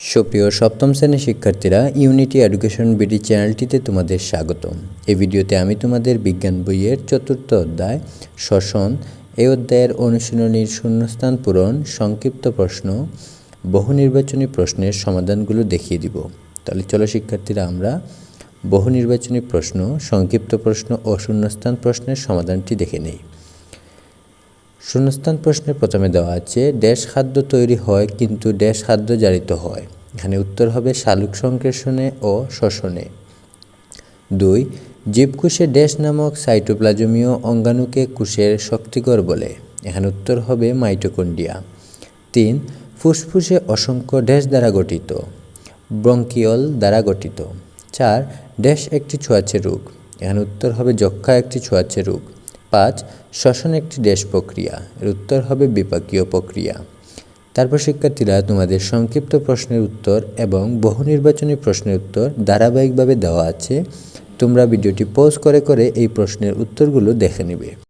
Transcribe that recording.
সুপ্রিয় সপ্তম শ্রেণির শিক্ষার্থীরা ইউনিটি এডুকেশন বিডি চ্যানেলটিতে তোমাদের স্বাগতম। এই ভিডিওতে আমি তোমাদের বিজ্ঞান বইয়ের চতুর্থ অধ্যায় শ্বসন এই অধ্যায়ের অনুশীলনীর শূন্যস্থান পূরণ, সংক্ষিপ্ত প্রশ্ন, বহু নির্বাচনী প্রশ্নের সমাধানগুলো দেখিয়ে দিব। তাহলে চলো শিক্ষার্থীরা, আমরা বহু নির্বাচনী প্রশ্ন, সংক্ষিপ্ত প্রশ্ন ও শূন্যস্থান প্রশ্নের সমাধানটি দেখে নেই। শূন্যস্থান প্রশ্নে প্রথমে দেওয়া আছে, ড্যাশ খাদ্য তৈরি হয়, কিন্তু ড্যাশ খাদ্য জারিত হয়। এখানে উত্তর হবে শালুক সংশ্লেষণে ও শ্বসনে দুই, জীবকোষে ড্যাশ নামক সাইটোপ্লাজমীয় অঙ্গাণুকে কোষের শক্তিকর বলে। এখানে উত্তর হবে মাইটোকন্ডিয়া তিন, ফুসফুসে অসংখ্য ড্যাশ দ্বারা গঠিত। ব্রঙ্কিয়ল দ্বারা গঠিত। চার, ড্যাশ একটি ছোঁয়াচে রোগ। এখানে উত্তর হবে যক্ষা একটি ছোঁয়াচে রোগ। পাঁচ, শ্বসন একটি ড্যাশ প্রক্রিয়া। এর উত্তর হবে বিপাকীয় প্রক্রিয়া। তারপর শিক্ষার্থীরা তোমাদের সংক্ষিপ্ত প্রশ্নের উত্তর এবং বহু নির্বাচনী প্রশ্নের উত্তর ধারাবাহিকভাবে দেওয়া আছে। তোমরা ভিডিওটি পোস্ট করে করে এই প্রশ্নের উত্তরগুলো দেখে নেবে।